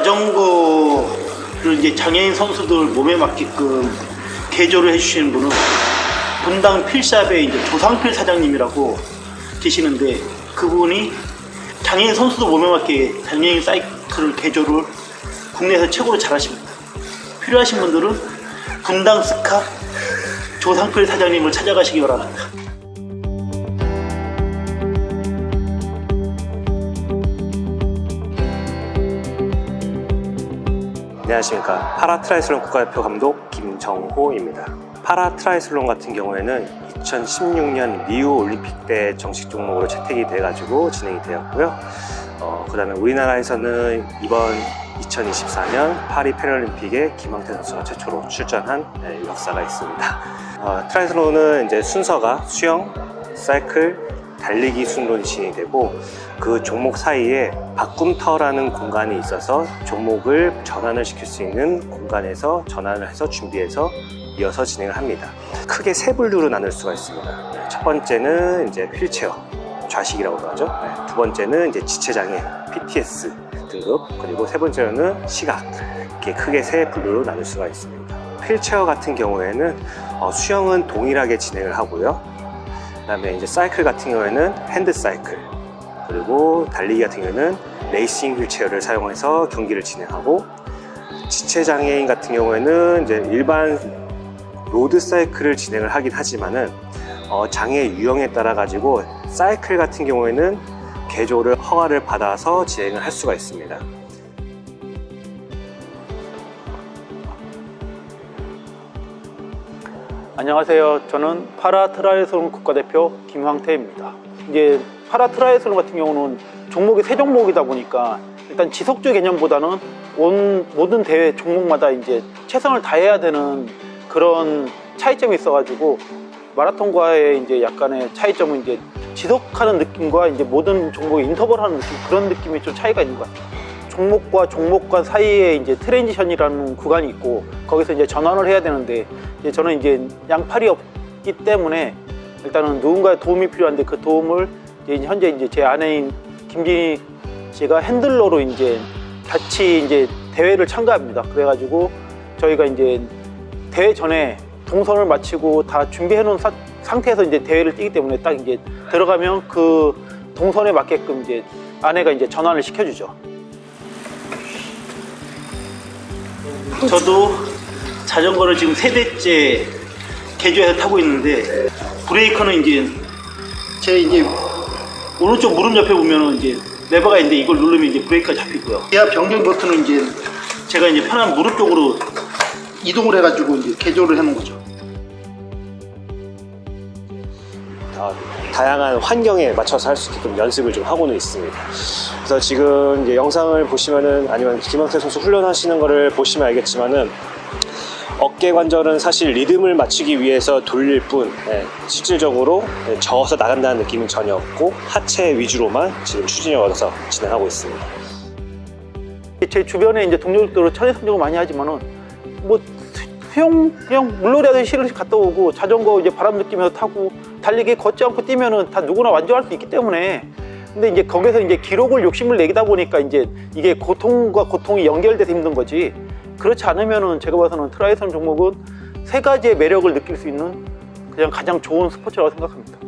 자전거를 이제 장애인 선수들 몸에 맞게끔 개조를 해주시는 분은 분당 필샵의 이제 조상필 사장님이라고 계시는데 그분이 장애인 선수들 몸에 맞게 장애인 사이클을 개조를 국내에서 최고로 잘하십니다. 필요하신 분들은 분당 스카 조상필 사장님을 찾아가시기 바랍니다. 안녕하십니까. 파라 트라이슬론 국가대표 감독 김정호입니다. 파라 트라이슬론 같은 경우에는 2016년 리우 올림픽 때 정식 종목으로 채택이 돼가지고 진행이 되었고요. 어, 그 다음에 우리나라에서는 이번 2024년 파리 패럴림픽에 김황태 선수가 최초로 출전한 네, 역사가 있습니다. 어, 트라이슬론은 이제 순서가 수영, 사이클, 달리기 순으로 진행이 되고 그 종목 사이에 바꿈터라는 공간이 있어서 종목을 전환을 시킬 수 있는 공간에서 전환을 해서 준비해서 이어서 진행을 합니다. 크게 세 분류로 나눌 수가 있습니다. 네, 첫 번째는 이제 휠체어 좌식이라고 하죠. 네, 두 번째는 이제 지체장애 PTS 등급 그리고 세 번째로는 시각 이렇게 크게 세 분류로 나눌 수가 있습니다. 휠체어 같은 경우에는 어, 수영은 동일하게 진행을 하고요. 그다음에 이제 사이클 같은 경우에는 핸드 사이클 그리고 달리기 같은 경우에는 레이싱 휠체어를 사용해서 경기를 진행하고 지체 장애인 같은 경우에는 이제 일반 로드 사이클을 진행을 하긴 하지만은 어, 장애 유형에 따라 가지고 사이클 같은 경우에는 개조를 허가를 받아서 진행을 할 수가 있습니다. 안녕하세요. 저는 파라 트라이슬론 국가대표 김황태입니다. 이제 파라 트라이슬론 같은 경우는 종목이 세 종목이다 보니까 일단 지속주 개념보다는 온 모든 대회 종목마다 이제 최선을 다해야 되는 그런 차이점이 있어가지고 마라톤과의 이제 약간의 차이점은 이제 지속하는 느낌과 이제 모든 종목에 인터벌하는 느낌 그런 느낌이 좀 차이가 있는 것 같아요. 종목과 종목과 사이에 이제 트랜지션이라는 구간이 있고 거기서 이제 전환을 해야 되는데 이제 저는 이제 양팔이 없기 때문에 일단은 누군가의 도움이 필요한데 그 도움을 이제 현재 이제 제 아내인 김진희 씨가 핸들러로 이제 같이 이제 대회를 참가합니다. 그래가지고 저희가 이제 대회 전에 동선을 마치고 다 준비해 놓은 사- 상태에서 이제 대회를 뛰기 때문에 딱 이제 들어가면 그 동선에 맞게끔 이제 아내가 이제 전환을 시켜주죠. 저도 자전거를 지금 세 대째 개조해서 타고 있는데 브레이커는 이제 제 이제 오른쪽 무릎 옆에 보면은 이제 레버가 있는데 이걸 누르면 이제 브레이크가 잡히고요. 기아 변경 버튼은 이제 제가 이제 편한 무릎 쪽으로 이동을 해가지고 이제 개조를 해놓은 거죠. 다양한 환경에 맞춰서 할 수 있게끔 연습을 좀 하고는 있습니다. 그래서 지금 영상을 보시면은 아니면 김학태 선수 훈련하시는 거를 보시면 알겠지만은 어깨 관절은 사실 리듬을 맞추기 위해서 돌릴 뿐 예, 실질적으로 예, 저어서 나간다는 느낌은 전혀 없고 하체 위주로만 지금 추진을 얻어서 진행하고 있습니다. 제 주변에 이제 동료들도 천에 성적을 많이 하지만은 뭐 수영 그냥 물놀이 하듯이 실을 갔다 오고 자전거 이제 바람 느끼면서 타고 달리기 걷지 않고 뛰면은 다 누구나 완주할 수 있기 때문에 근데 이제 거기서 이제 기록을 욕심을 내다 보니까 이제 이게 고통과 고통이 연결돼서 힘든 거지 그렇지 않으면은 제가 봐서는 트라이슬론 종목은 세 가지의 매력을 느낄 수 있는 그냥 가장 좋은 스포츠라고 생각합니다.